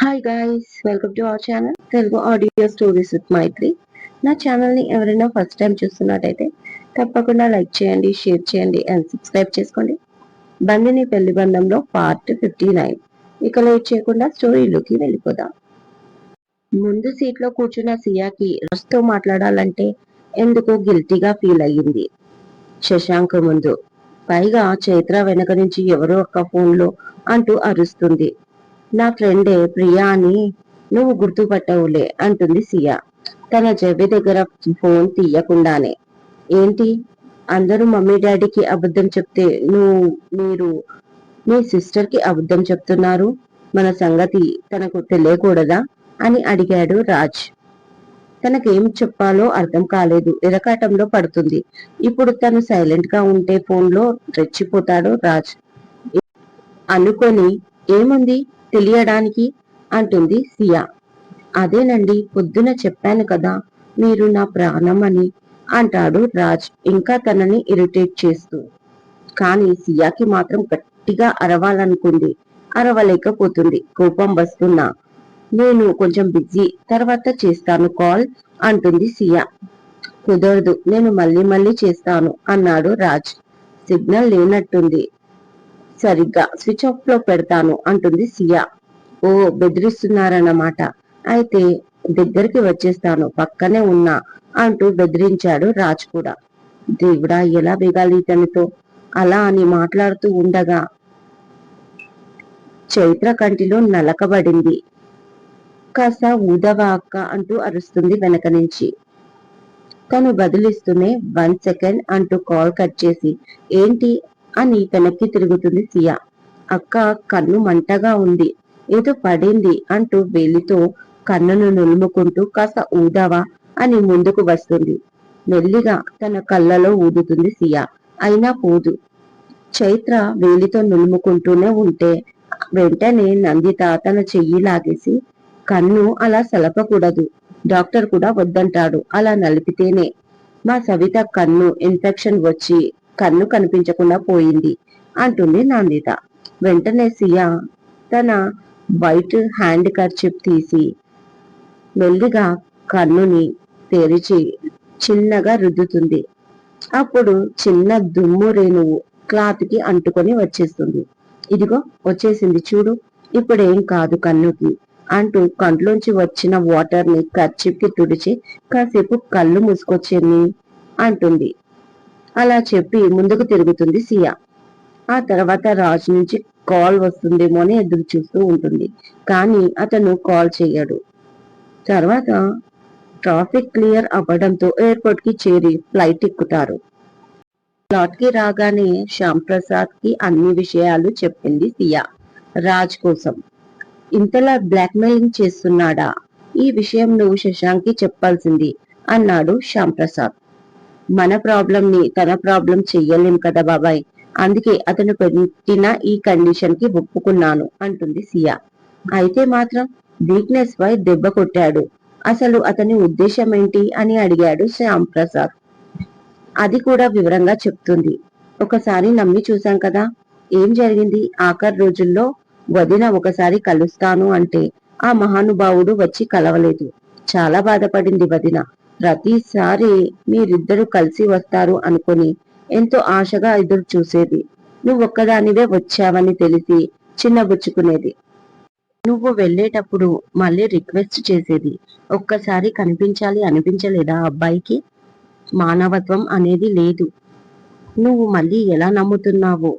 Hi guys welcome to our channel Telugu audio stories with Maithri నా ఛానల్ని ఎవరైనా first time చూస్తున్నట్టయితే తప్పకుండా లైక్ చేయండి షేర్ చేయండి అండ్ సబ్స్క్రైబ్ చేసుకోండి. బందిని పెళ్ళి బంధంలో పార్ట్ ఫిఫ్టీ నైన్ ఇక లేట్ చేయకుండా స్టోరీలోకి వెళ్ళిపోదాం. ముందు సీట్లో కూర్చున్న సియాకి రస్తో మాట్లాడాలంటే ఎందుకో గిల్టీగా ఫీల్ అయ్యింది. శశాంక్ ముందు. పైగా చైత్ర వెనక నుంచి ఎవరో ఒక ఫోన్లో అంటూ అరుస్తుంది. నా ఫ్రెండే ప్రియా అని నువ్వు గుర్తుపట్టవులే అంటుంది సియా. తన జవి దగ్గర ఫోన్ తీయకుండానే. ఏంటి? అందరూ మమ్మీ డాడీకి అబద్ధం చెప్తే నువ్వు మీరు మీ సిస్టర్కి అబద్ధం చెప్తున్నారు? మన సంగతి తనకు తెలియకూడదా? అని అడిగాడు రాజ్. తనకేం చెప్పాలో అర్థం కాలేదు. ఇరకాటంలో పడుతుంది. ఇప్పుడు తను సైలెంట్గా ఉంటే ఫోన్లో రెచ్చిపోతాడు రాజ్. అనుకొని ఏముంది? తెలియడానికి అంటుంది సియా. అదేనండి పొద్దున చెప్పాను కదా మీరు నా ప్రాణం అని అంటాడు రాజ్ ఇంకా తనని ఇరిటేట్ చేస్తూ. కానీ సియాకి మాత్రం గట్టిగా అరవాలనుకుంది. అరవలేకపోతుంది. కోపం వస్తున్నా. నేను కొంచెం బిజీ తర్వాత చేస్తాను కాల్ అంటుంది సియా. కుదరదు నేను మళ్ళీ మళ్ళీ చేస్తాను అన్నాడు రాజ్. సిగ్నల్ లేనట్టుంది. సరిగ్గా స్విచ్ ఆఫ్లో పెడతాను అంటుంది సియా. ఓ బెదిరిస్తున్నారన్నమాట. అయితే దగ్గరికి వచ్చేస్తాను పక్కనే ఉన్నా అంటూ బెదిరించాడు రాజ్ కూడా. దేవుడా ఎలా వేగాలి ఇతనితో? అలా అని మాట్లాడుతూ ఉండగా చైత్ర కంటిలో నలకబడింది. కాస్త ఊదవా అక్క అంటూ అరుస్తుంది వెనక నుంచి. తను బదిలిస్తూనే వన్ సెకండ్ అంటూ కాల్ కట్ చేసి ఏంటి అని వెనక్కి తిరుగుతుంది సియా అక్క కన్ను మంటగా ఉంది. ఏదో పడింది అంటూ వేలితో కన్నును నులుముకుంటూ కాస్త ఊదావా అని ముందుకు వస్తుంది. మెల్లిగా తన కళ్ళలో ఊదుతుంది సియా అయినా పోదు. చైత్ర వేలితో నులుముకుంటూనే ఉంటే వెంటనే నందిత తన చెయ్యి లాగేసి కన్ను అలా సలపకూడదు. డాక్టర్ కూడా వద్దంటాడు అలా నలిపితేనే. మా సవిత కన్ను ఇన్ఫెక్షన్ వచ్చి కన్ను కనిపించకుండా పోయింది అంటుంది నందిత. వెంటనే సియా తన వైట్ హ్యాండ్ కర్చిప్ తీసి మెల్లిగా కన్నుని తెరిచి చిన్నగా రుద్దుతుంది. అప్పుడు చిన్న దుమ్ము రేణువు క్లాత్కి అంటుకొని వచ్చేస్తుంది. ఇదిగో వచ్చేసింది చూడు ఇప్పుడేం కాదు కన్నుకి అంటూ కంట్లోంచి వచ్చిన వాటర్ని కర్చిప్కి తుడిచి కాసేపు కళ్ళు మూసుకొచ్చింది అంటుంది. అలా చెప్పి ముందుకు తిరుగుతుంది సియా. ఆ తర్వాత రాజు నుంచి కాల్ వస్తుందేమో అని ఎదురు చూస్తూ ఉంటుంది. కానీ అతను కాల్ చేయడు. తర్వాత ట్రాఫిక్ క్లియర్ అవ్వడంతో ఎయిర్పోర్ట్కి చేరి ఫ్లైట్ ఎక్కుతారు. ప్లాట్కి రాగానే శ్యామ్ ప్రసాద్కి అన్ని విషయాలు చెప్పింది సియా. రాజ్ కోసం. ఇంతలా బ్లాక్ మెయిలింగ్ చేస్తున్నాడా? ఈ విషయం నువ్వు శశాంక్కి చెప్పాల్సింది అన్నాడు శ్యామ్ ప్రసాద్ మన ప్రాబ్లం ని తన ప్రాబ్లం చెయ్యలేం కదా బాబాయ్. అందుకే అతను పెట్టిన ఈ కండిషన్కి ఒప్పుకున్నాను అంటుంది సియా. అయితే మాత్రం వీక్నెస్ పై దెబ్బ కొట్టాడు. అసలు అతని ఉద్దేశం ఏంటి అని అడిగాడు శ్యామ్ ప్రసాద్. అది కూడా వివరంగా చెప్తుంది. ఒకసారి నమ్మి చూశాం కదా. ఏం జరిగింది? ఆఖరి రోజుల్లో వదిన ఒకసారి కలుస్తాను అంటే ఆ మహానుభావుడు వచ్చి కలవలేదు. చాలా బాధపడింది వదిన. ప్రతిసారి మీరిద్దరు కలిసి వస్తారు అనుకుని ఎంతో ఆశగా ఎదురు చూసేది. నువ్వొక్కదానివే వచ్చావని తెలిసి చిన్నబుచ్చుకునేది. నువ్వు వెళ్ళేటప్పుడు మళ్ళీ రిక్వెస్ట్ చేసేది. ఒక్కసారి కనిపించాలి అనిపించలేదా అబ్బాయికి? మానవత్వం అనేది లేదు. నువ్వు మళ్ళీ ఎలా నమ్ముతున్నావు?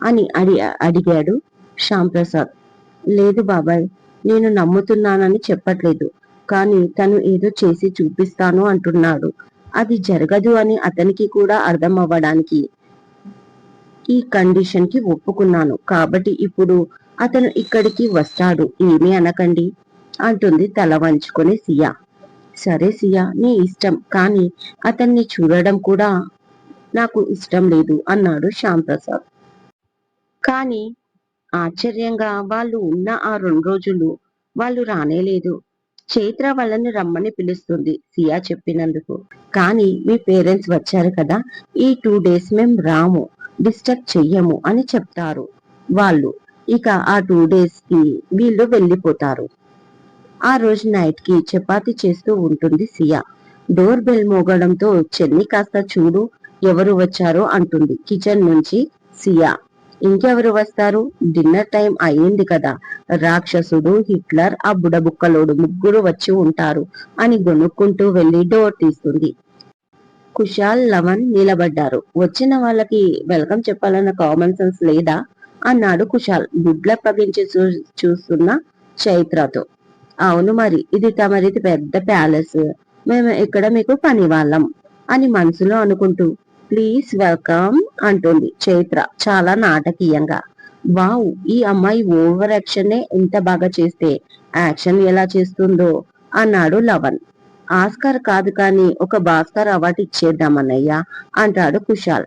అని అడి అడిగాడు శ్యాంప్రసాద్. లేదు బాబాయ్ నేను నమ్ముతున్నానని చెప్పట్లేదు. కానీ తను ఏదో చేసి చూపిస్తాను అంటున్నాడు. అది జరగదు అని అతనికి కూడా అర్థం అవ్వడానికి ఈ కండిషన్కి ఒప్పుకున్నాను. కాబట్టి ఇప్పుడు అతను ఇక్కడికి వస్తాడు. ఏమీ అనకండి అంటుంది తల వంచుకొని సియా. సరే సియా నీ ఇష్టం. కానీ అతన్ని చూడడం కూడా నాకు ఇష్టం లేదు అన్నాడు శ్యామ్ ప్రసాద్ కానీ ఆశ్చర్యంగా వాళ్ళు ఉన్న ఆ రెండు రోజులు వాళ్ళు రానేలేదు. చైత్ర వాళ్ళని రమ్మని పిలుస్తుంది సియా చెప్పినందుకు. కానీ మీ పేరెంట్స్ వచ్చారు కదా ఈ టూ డేస్ మేం రాము డిస్టర్బ్ చెయ్యము అని చెప్తారు. వాళ్ళు ఇక ఆ టూ డేస్కి వీళ్ళు వెళ్ళిపోతారు. ఆ రోజు నైట్కి చపాతి చేస్తూ ఉంటుంది సియా. డోర్ బెల్ మోగడంతో చెల్లి కాస్త చూడు ఎవరు వచ్చారో అంటుంది కిచెన్ నుంచి సియా. ఇంకెవరు వస్తారు? డిన్నర్ టైం అయ్యింది కదా. రాక్షసుడు హిట్లర్ ఆ బుడబుక్కలోడు ముగ్గురు వచ్చి ఉంటారు అని గొనుక్కుంటూ వెళ్ళి డోర్ తీస్తుంది. కుషాల్ లవన్ నిలబడ్డారు. వచ్చిన వాళ్ళకి వెల్కమ్ చెప్పాలన్న కామన్ సెన్స్ లేదా? అన్నాడు కుషాల్ గుడ్ల పగించి చూ- చూస్తున్న చైత్రతో. అవును మరి ఇది తమరిది పెద్ద ప్యాలెస్. మేము ఇక్కడ మీకు పని వాళ్ళం అని మనసులో అనుకుంటూ ప్లీజ్ వెల్కమ్ అంటుంది చైత్ర చాలా నాటకీయంగా. వావ్ ఈ అమ్మాయి ఓవర్ యాక్షన్ ఎంత బాగా చేస్తే యాక్షన్ ఎలా చేస్తుందో అన్నాడు లవన్ ఆస్కార్ కాదు కానీ ఒక భాస్కర్ అవార్డు ఇచ్చేద్దామన్నయ్యా అంటాడు కుషాల్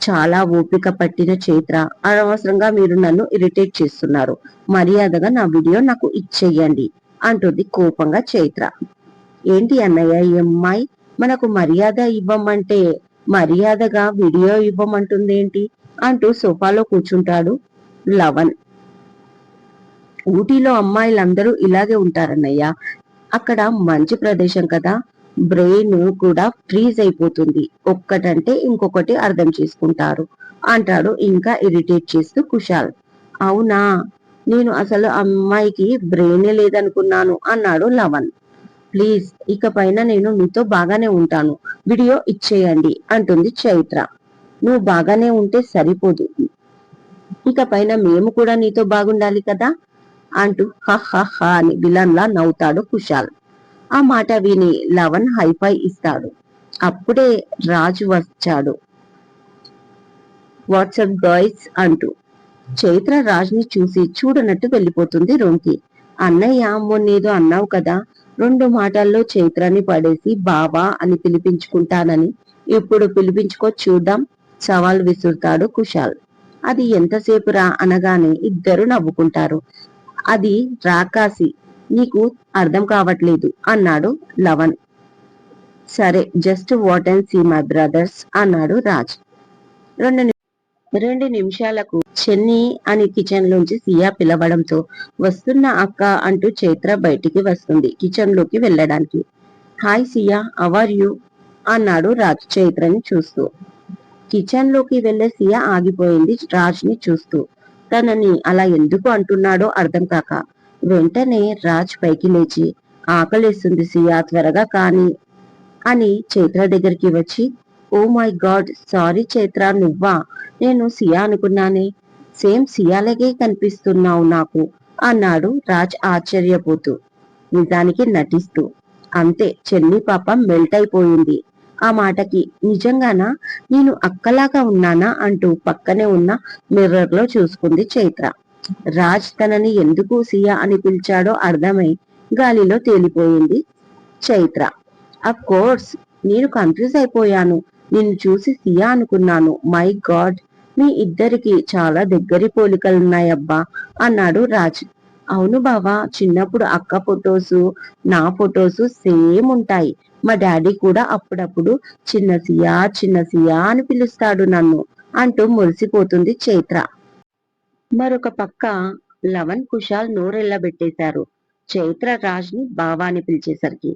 చాలా ఓపిక పట్టిన చైత్ర అనవసరంగా మీరు నన్ను ఇరిటేట్ చేస్తున్నారు. మర్యాదగా నా వీడియో నాకు ఇచ్చేయండి అంటుంది కోపంగా చైత్ర. ఏంటి అన్నయ్య ఈ అమ్మాయి? మనకు మర్యాద ఇవ్వమంటే మర్యాదగా వీడియో ఇవ్వమంటుందేంటి? అంటూ సోఫాలో కూర్చుంటాడు లవన్ ఊటీలో అమ్మాయిలందరూ ఇలాగే ఉంటారన్నయ్య. అక్కడ మంచి ప్రదేశం కదా. బ్రెయిన్ కూడా ఫ్రీజ్ అయిపోతుంది. ఒక్కటంటే ఇంకొకటి అర్థం చేసుకుంటారు. అంటాడు ఇంకా ఇరిటేట్ చేస్తూ కుషాల్ అవునా? నేను అసలు అమ్మాయికి బ్రెయినే లేదనుకున్నాను అన్నాడు లవన్ ప్లీజ్ ఇక పైన నేను నీతో బాగానే ఉంటాను. వీడియో ఇచ్చేయండి అంటుంది చైత్ర. నువ్వు బాగానే ఉంటే సరిపోదు. ఇక పైన మేము కూడా నీతో బాగుండాలి కదా? అంటూ హ హ హ అని విలన్లా నవ్వుతాడు కుషాల్ ఆ మాట విని లవన్ హైఫై ఇస్తాడు. అప్పుడే రాజు వచ్చాడు. వాట్సాప్ గాయ్స్ అంటూ. చైత్ర రాజ్ని చూసి చూడనట్టు వెళ్ళిపోతుంది రూమ్కి అన్నయ్య మొన్నేదో అన్నావు కదా రెండు మాటల్లో చైత్రాన్ని పడేసి బావా అని పిలిపించుకుంటానని. ఇప్పుడు పిలిపించుకో చూద్దాం సవాల్ విసురుతాడు కుషాల్ అది ఎంతసేపు రా అనగానే ఇద్దరు నవ్వుకుంటారు. అది రాకాసి నీకు అర్థం కావట్లేదు అన్నాడు లవన్ సరే just what and see my brothers అన్నాడు రాజ్. రెండు రెండు నిమిషాలకు చెన్ని అని కిచెన్ లోంచి సియా పిలవడంతో వస్తున్న అక్క అంటూ చైత్ర బయటికి వస్తుంది కిచెన్లోకి వెళ్ళడానికి. హాయ్ సియా అవర్ యు అన్నాడు రాజ్ చైత్రని చూస్తూ. కిచెన్లోకి వెళ్ళే సియా ఆగిపోయింది రాజ్ని చూస్తూ. తనని అలా ఎందుకు అంటున్నాడో అర్థం కాక వెంటనే రాజ్ పైకి లేచి ఆకలేస్తుంది సియా త్వరగా కాని అని చైత్ర దగ్గరికి వచ్చి oh my God sorry Chaitra నువ్వా? నేను సియా అనుకున్నానే. సేమ్ సియాలగే కనిపిస్తున్నావు నాకు అన్నాడు రాజ్ ఆశ్చర్యపోతూ. నిజానికి నటిస్తూ. అంతే చెల్లి పాప మెల్ట్ అయిపోయింది ఆ మాటకి నిజంగానా? నేను అక్కలాగా ఉన్నానా? అంటూ పక్కనే ఉన్న మిర్రర్లో చూసుకుంది చైత్ర. రాజ్ తనని ఎందుకు సియా అని పిలిచాడో అర్థమై గాలిలో తేలిపోయింది చైత్ర. అఫ్ కోర్స్ నేను కన్ఫ్యూజ్ అయిపోయాను. నిన్ను చూసి సియా అనుకున్నాను. మై గాడ్ మీ ఇద్దరికి చాలా దగ్గరి పోలికలున్నాయబ్బా అన్నాడు రాజ్. అవును బావా చిన్నప్పుడు అక్క ఫొటోస్ నా ఫొటోస్ సేమ్ ఉంటాయి. మా డాడీ కూడా అప్పుడప్పుడు చిన్న సియా చిన్న సియా అని పిలుస్తాడు నన్ను అంటూ మురిసిపోతుంది చైత్ర. మరొక పక్క లవన్ కుషాల్ నోరెళ్ళబెట్టేశారు. చైత్ర రాజ్ని బావా అని పిలిచేసరికి.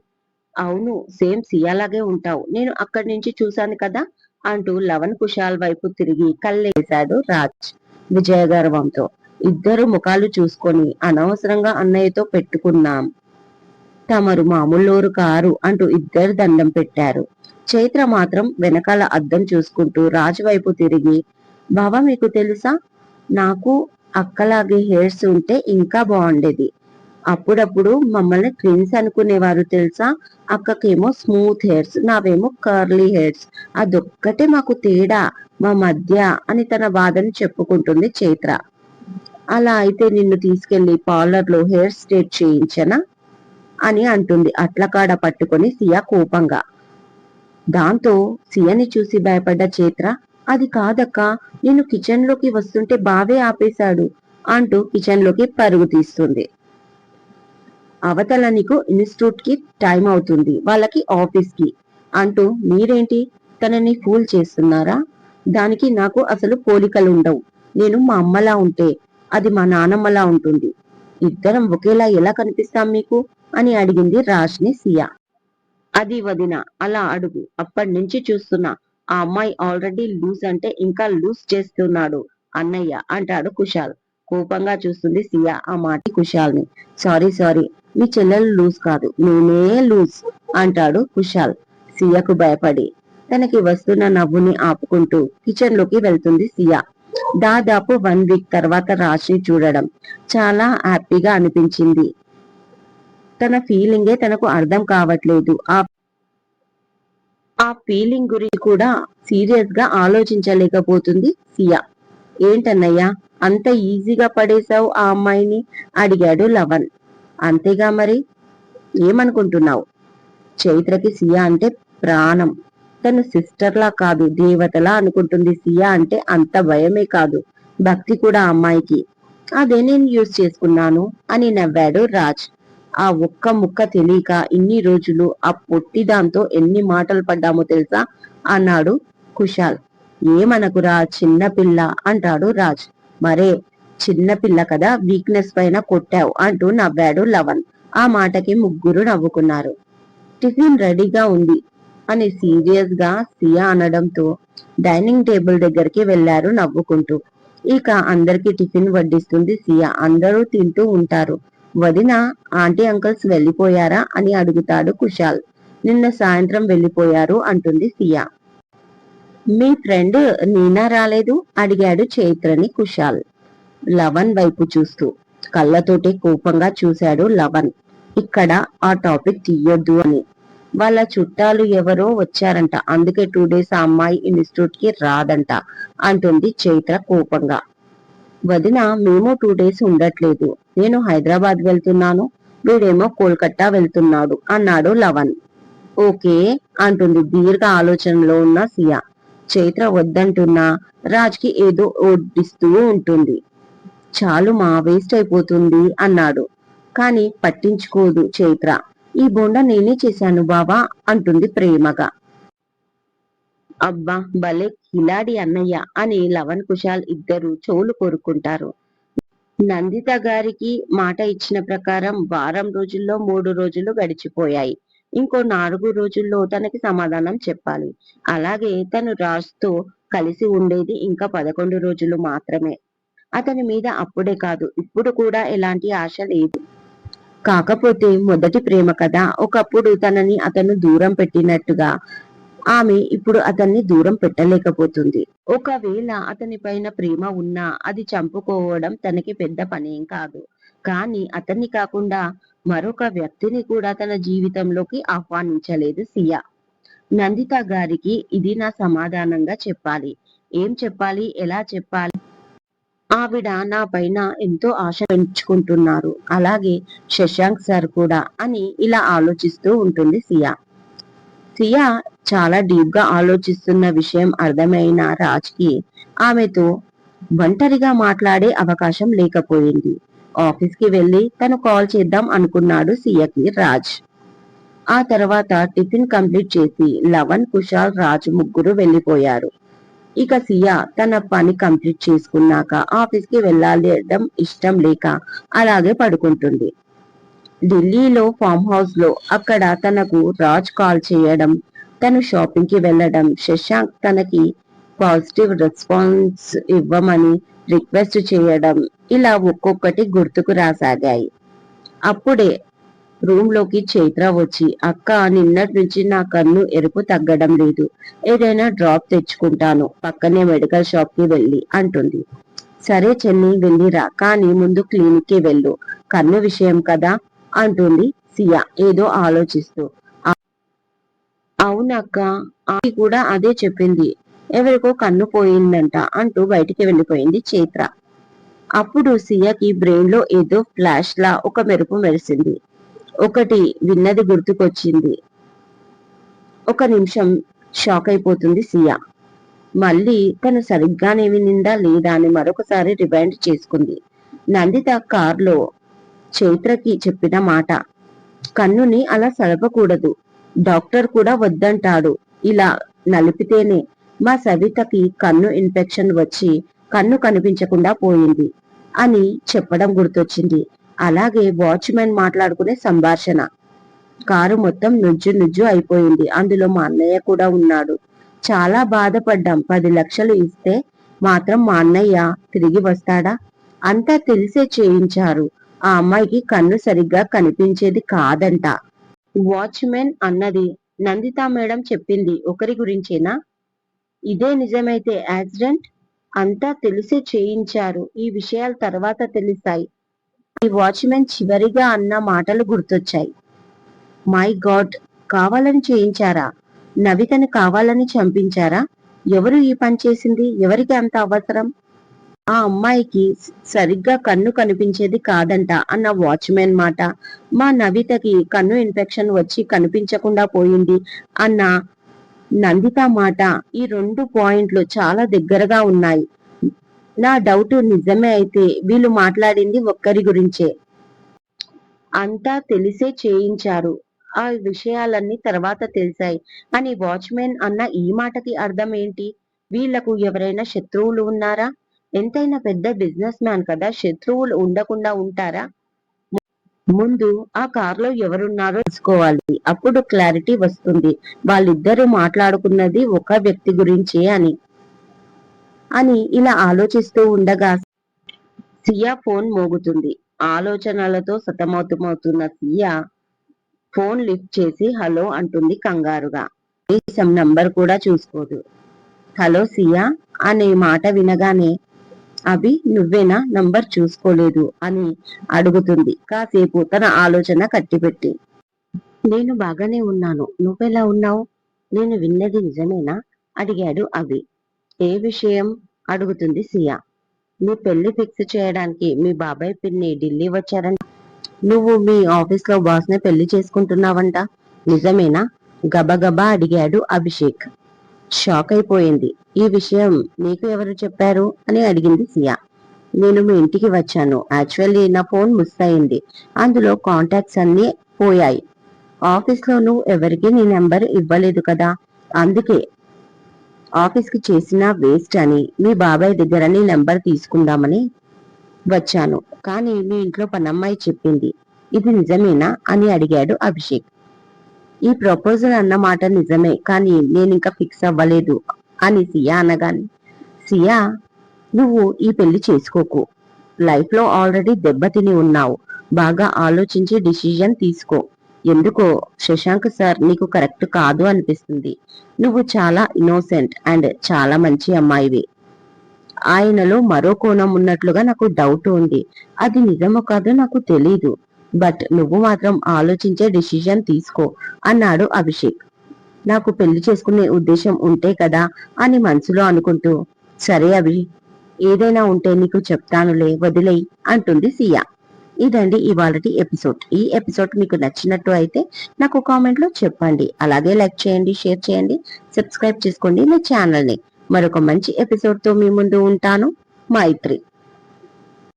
అవును సేమ్ సియాలాగే ఉంటావు. నేను అక్కడి నుంచి చూశాను కదా అంటూ లవన్ కుషాల్ వైపు తిరిగి కళ్ళేశాడు రాజ్ విజయగర్వంతో. ఇద్దరు ముఖాలు చూసుకొని అనవసరంగా అన్నయ్యతో పెట్టుకున్నాం. తమరు మామూలోరు కారు అంటూ ఇద్దరు దండం పెట్టారు. చైత్ర మాత్రం వెనకాల అద్దం చూసుకుంటూ రాజు వైపు తిరిగి బావా మీకు తెలుసా? నాకు అక్కలాగే హెయిర్స్ ఉంటే ఇంకా బాగుండేది అప్పుడప్పుడు మమ్మల్ని ట్విన్స్ అనుకునేవారు తెలుసా? అక్కకేమో స్మూత్ హెయిర్స్ నావేమో కర్లీ హెయిర్స్ అదొక్కటే మాకు తేడా మా మధ్య అని తన బాధను చెప్పుకుంటుంది చైత్ర. అలా అయితే నిన్ను తీసుకెళ్ళి పార్లర్లో హెయిర్ స్ట్రేట్ చేయించనా? అని అంటుంది అట్లకాడ పట్టుకొని సియా కోపంగా. దాంతో సియని చూసి భయపడ్డ చైత్ర అది కాదక్క నేను కిచెన్లోకి వస్తుంటే బావే ఆపేశాడు అంటూ కిచెన్లోకి పరుగు తీస్తుంది. అవతల నీకు ఇన్స్టిట్యూట్కి టైం అవుతుంది వాళ్ళకి ఆఫీస్కి అంటూ మీరేంటి? తనని ఫూల్ చేస్తున్నారా? దానికి నాకు అసలు పోలికలు ఉండవు. నేను మా అమ్మలా ఉంటే అది మా నానమ్మలా ఉంటుంది. ఇద్దరం ఒకేలా ఎలా కనిపిస్తాం మీకు? అని అడిగింది రాజ్ని సియా. అది వదిన అలా అడుగు. అప్పటి నుంచి చూస్తున్నా ఆ అమ్మాయి ఆల్రెడీ లూజ్ అంటే ఇంకా లూజ్ చేస్తున్నాడు అన్నయ్య అంటాడు కుషాల్ కోపంగా చూస్తుంది సియా. ఆ మాట కుశాల్ని. సారీ సారీ మీ చెల్లెలు లూజ్ కాదు. నేనే లూజ్ అంటాడు కుశాల్. సియాకు భయపడి తనకి వస్తున్న నవ్వుని ఆపుకుంటూ కిచెన్లోకి వెళ్తుంది సియా. దాదాపు వన్ వీక్ తర్వాత రాశి చూడడం చాలా హ్యాపీగా అనిపించింది. తన ఫీలింగే తనకు అర్థం కావట్లేదు. ఆ ఆ ఫీలింగ్ గురించి కూడా సీరియస్గా ఆలోచించలేకపోతుంది సియా. ఏంటన్నయ్యా అంత ఈజీగా పడేశావు ఆ అమ్మాయిని? అడిగాడు లవన్ అంతేగా మరి? ఏమనుకుంటున్నావు? చైత్రకి సియా అంటే ప్రాణం. తను సిస్టర్లా కాదు దేవతలా అనుకుంటుంది సియా అంటే అంత భయమే కాదు. భక్తి కూడా ఆ అమ్మాయికి. అదే నేను యూజ్ చేసుకున్నాను అని నవ్వాడు రాజ్. ఆ ఒక్క ముక్క తెలియక ఇన్ని రోజులు ఆ పొట్టి దాంతో ఎన్ని మాటలు పడ్డామో తెలుసా? అన్నాడు కుషాల్ ఏమనకురా చిన్నపిల్ల అంటాడు రాజ్. మరే చిన్న పిల్ల కదా వీక్నెస్ పైన కొట్టావు అంటూ నవ్వాడు లవన్ ఆ మాటకి ముగ్గురు నవ్వుకున్నారు. టిఫిన్ రెడీగా ఉంది అని సీరియస్గా సియా అనడంతో డైనింగ్ టేబుల్ దగ్గరికి వెళ్ళారు నవ్వుకుంటూ. ఇక అందరికి టిఫిన్ వడ్డిస్తుంది సియా. అందరూ తింటూ ఉంటారు. వదిన ఆంటీ అంకల్స్ వెళ్ళిపోయారా అని అడుగుతాడు కుశాల్. నిన్న సాయంత్రం వెళ్ళిపోయారు అంటుంది సియా. మీ ఫ్రెండ్ నీనా రాలేదు అడిగాడు చైత్రని కుశాల్. లవన్ వైపు చూస్తూ కళ్ళతోటి కోపంగా చూశాడు లవన్ ఇక్కడ ఆ టాపిక్ తీయొద్దు అని. వాళ్ళ చుట్టాలు ఎవరో వచ్చారంట అందుకే టూ డేస్ ఆ అమ్మాయి ఇన్స్టిట్యూట్కి రాదంట అంటుంది చైత్ర కోపంగా. వదిన మేము టూ డేస్ ఉండట్లేదు. నేను హైదరాబాద్ వెళ్తున్నాను. వీడేమో కోల్కట్టా వెళ్తున్నాడు అన్నాడు లవన్ ఓకే అంటుంది దీర్ఘ ఆలోచనలో ఉన్న సియా. చైత్ర వద్దంటున్నా రాజ్కి ఏదో ఓడిస్తూ ఉంటుంది. చాలు మా వేస్ట్ అయిపోతుంది అన్నాడు. కాని పట్టించుకోదు చైత్ర. ఈ బొండ నేనే చేశాను బావా అంటుంది ప్రేమగా. అబ్బా భలే కిలాడి అన్నయ్య అని లవన్ కుశాల్ ఇద్దరు చెవులు కోరుకుంటారు నందిత గారికి మాట ఇచ్చిన ప్రకారం వారం రోజుల్లో మూడు రోజులు గడిచిపోయాయి. ఇంకో నాలుగు రోజుల్లో తనకి సమాధానం చెప్పాలి. అలాగే తను రాజుతో కలిసి ఉండేది ఇంకా పదకొండు రోజులు మాత్రమే. అతని మీద అప్పుడే కాదు ఇప్పుడు కూడా ఎలాంటి ఆశ లేదు. కాకపోతే మొదటి ప్రేమ కదా ఒకప్పుడు తనని అతను దూరం పెట్టినట్టుగా ఆమె ఇప్పుడు అతన్ని దూరం పెట్టలేకపోతుంది. ఒకవేళ అతని పైన ప్రేమ ఉన్నా అది చంపుకోవడం తనకి పెద్ద పనేం కాదు. కానీ అతన్ని కాకుండా మరొక వ్యక్తిని కూడా తన జీవితంలోకి ఆహ్వానించలేదు సియా. నందిత గారికి ఇది నా సమాధానంగా చెప్పాలి. ఏం చెప్పాలి? ఎలా చెప్పాలి? ఆవిడ నా పైన ఎంతో ఆశ పెంచుకుంటున్నారు. అలాగే శశాంక్ సార్ కూడా అని ఇలా ఆలోచిస్తూ ఉంటుంది సియా. సియా చాలా డీప్గా ఆలోచిస్తున్న విషయం అర్థమైన రాజ్కి ఆమెతో ఒంటరిగా మాట్లాడే అవకాశం లేకపోయింది. ఆఫీస్కి వెళ్ళి తను కాల్ చేద్దాం అనుకున్నాడు సీఎకి రాజ్. ఆ తర్వాత టిఫిన్ కంప్లీట్ చేసి లవన్ కుషాల్ రాజ్ ముగ్గురు వెళ్ళిపోయారు ఇక సియా తన పని కంప్లీట్ చేసుకున్నాక ఆఫీస్కి వెళ్ళడం ఇష్టం లేక అలాగే పడుకుంటుంది. ఢిల్లీలో ఫామ్ హౌస్లో అక్కడ తనకు రాజ్ కాల్ చేయడం తను షాపింగ్కి వెళ్ళడం శశాంక్ తనకి పాజిటివ్ రెస్పాన్స్ ఇవ్వమని రిక్వెస్ట్ చేయడం ఇలా ఒక్కొక్కటి గుర్తుకు రాసాగాయి. అప్పుడే రూమ్లోకి చైత్ర వచ్చి అక్క నిన్నటి నుంచి నా కన్ను ఎరుపు తగ్గడం లేదు. ఏదైనా డ్రాప్ తెచ్చుకుంటాను. పక్కనే మెడికల్ షాప్కి వెళ్ళి అంటుంది. సరే చెన్ని వెళ్ళిరా కానీ ముందు క్లినిక్కి వెళ్ళు. కన్ను విషయం కదా? అంటుంది సియా. ఏదో ఆలోచిస్తూ. అవునక్క. ఆమె కూడా అదే చెప్పింది. ఎవరికో కన్ను పోయిందంట అంటూ బయటికి వెళ్ళిపోయింది చైత్ర. అప్పుడు సియాకి బ్రెయిన్లో ఏదో ఫ్లాష్ లా ఒక మెరుపు మెరిసింది. ఒకటి విన్నది గుర్తుకొచ్చింది. ఒక నిమిషం షాక్ అయిపోతుంది సియా. మళ్ళీ తను సరిగ్గానే వినిందా లేదా అని మరొకసారి రివైండ్ చేసుకుంది. నందిత కార్లో చైత్రకి చెప్పిన మాట కన్నుని అలా సలపకూడదు. డాక్టర్ కూడా వద్దంటాడు. ఇలా నలిపితేనే మా సవితకి కన్ను ఇన్ఫెక్షన్ వచ్చి కన్ను కనిపించకుండా పోయింది అని చెప్పడం గుర్తొచ్చింది. అలాగే వాచ్మెన్ మాట్లాడుకునే సంభాషణ. కారు మొత్తం నుజ్జు నుజ్జు అయిపోయింది. అందులో మా అన్నయ్య కూడా ఉన్నాడు. చాలా బాధపడ్డాం. పది లక్షలు ఇస్తే మాత్రం మా అన్నయ్య తిరిగి వస్తాడా? అంతా తెలిసే చేయించారు. ఆ అమ్మాయికి కన్ను సరిగ్గా కనిపించేది కాదంట. వాచ్మెన్ అన్నది నందిత మేడం చెప్పింది. ఒకరి గురించేనా? ఇదే నిజమైతే యాక్సిడెంట్ అంతా తెలిసే చేయించారు. ఈ విషయాలు తర్వాత తెలుస్తాయి. ఈ వాచ్మెన్ చివరిగా అన్న మాటలు గుర్తొచ్చాయి. My god! కావాలని చేయించారా? నవితను కావాలని చంపించారా? ఎవరు ఈ పని చేసింది? ఎవరికి అంత అవసరం? ఆ అమ్మాయికి సరిగ్గా కన్ను కనిపించేది కాదంట అన్న వాచ్మెన్ మాట. మా నవితకి కన్ను ఇన్ఫెక్షన్ వచ్చి కనిపించకుండా పోయింది అన్న నందిత మాట ఈ రెండు పాయింట్లు చాలా దగ్గరగా ఉన్నాయి. నా డౌట్ నిజమే అయితే వీళ్ళు మాట్లాడింది ఒక్కరి గురించే. అంతా తెలిసే చేయించారు. ఆ విషయాలన్నీ తర్వాత తెలిసాయి. అని వాచ్మెన్ అన్న ఈ మాటకి అర్థం ఏంటి వీళ్ళకు ఎవరైనా శత్రువులు ఉన్నారా? ఎంతైనా పెద్ద బిజినెస్ మ్యాన్ కదా శత్రువులు ఉండకుండా ఉంటారా? ముందు ఆ కార్లో ఎవరున్నారో తెలుసుకోవాలి. అప్పుడు క్లారిటీ వస్తుంది. వాళ్ళిద్దరూ మాట్లాడుకున్నది ఒక వ్యక్తి గురించే అని. అని ఇలా ఆలోచిస్తూ ఉండగా సియా ఫోన్ మోగుతుంది. ఆలోచనలతో సతమతమవుతున్న సియా ఫోన్ లిఫ్ట్ చేసి హలో అంటుంది కంగారుగా. కనీసం నంబర్ కూడా చూసుకోదు. హలో సియా అనే మాట వినగానే అభి నువ్వేనా? నంబర్ చూసుకోలేదు అని అడుగుతుంది. కాసేపు తన ఆలోచన కట్టిపెట్టి. నేను బాగానే ఉన్నాను. నువ్వెలా ఉన్నావు? నేను విన్నది నిజమేనా? అడిగాడు అభి. ఏ విషయం? అడుగుతుంది సియా. మీ పెళ్ళి ఫిక్స్ చేయడానికి మీ బాబాయ్ పిన్ని ఢిల్లీ వచ్చారంట. నువ్వు మీ ఆఫీస్లో బాస్ని పెళ్ళి చేసుకుంటున్నావంట. నిజమేనా? గబగబా అడిగాడు అభిషేక్. షాక్ అయిపోయింది. ఈ విషయం నీకు ఎవరు చెప్పారు? అని అడిగింది సియా. నేను మీ ఇంటికి వచ్చాను. యాక్చువల్లీ నా ఫోన్ మిస్ అయింది. అందులో కాంటాక్ట్స్ అన్ని పోయాయి. ఆఫీస్లో నువ్వు ఎవరికి నీ నెంబర్ ఇవ్వలేదు కదా? అందుకే ఆఫీస్కి చేసిన వేస్ట్ అని మీ బాబాయ్ దగ్గర నీ నెంబర్ తీసుకుందామని వచ్చాను. కానీ మీ ఇంట్లో పనమ్మాయి చెప్పింది. ఇది నిజమేనా? అని అడిగాడు అభిషేక్. ఈ ప్రపోజల్ అన్న మాట నిజమే కానీ నేను ఇంకా ఫిక్స్ అవ్వలేదు అని సియా అనగాని సియా నువ్వు ఈ పెళ్ళి చేసుకోకు. లైఫ్లో ఆల్రెడీ దెబ్బతిని ఉన్నావు. బాగా ఆలోచించి డిసిజన్ తీసుకో. ఎందుకో? శశాంక్ సార్ నీకు కరెక్ట్ కాదు అనిపిస్తుంది. నువ్వు చాలా ఇన్నోసెంట్ అండ్ చాలా మంచి అమ్మాయివి. ఆయనలో మరో కోణం ఉన్నట్లుగా నాకు డౌట్ ఉంది. అది నిజమో కాదో నాకు తెలీదు. బట్ నువ్వు మాత్రం ఆలోచించే డిసిజన్ తీసుకో అన్నాడు అభిషేక్. నాకు పెళ్ళి చేసుకునే ఉద్దేశం ఉంటే కదా అని మనసులో అనుకుంటూ సరే అభి ఏదైనా ఉంటే నీకు చెప్తానులే వదిలేయి అంటుంది సియా. ఇదండి ఇవాళటి ఎపిసోడ్. ఈ ఎపిసోడ్ మీకు నచ్చినట్టు అయితే నాకు కామెంట్లో చెప్పండి. అలాగే లైక్ చేయండి షేర్ చేయండి సబ్స్క్రైబ్ చేసుకోండి నా ఛానల్ని మరొక మంచి ఎపిసోడ్తో మీ ముందు ఉంటాను. మైత్రి.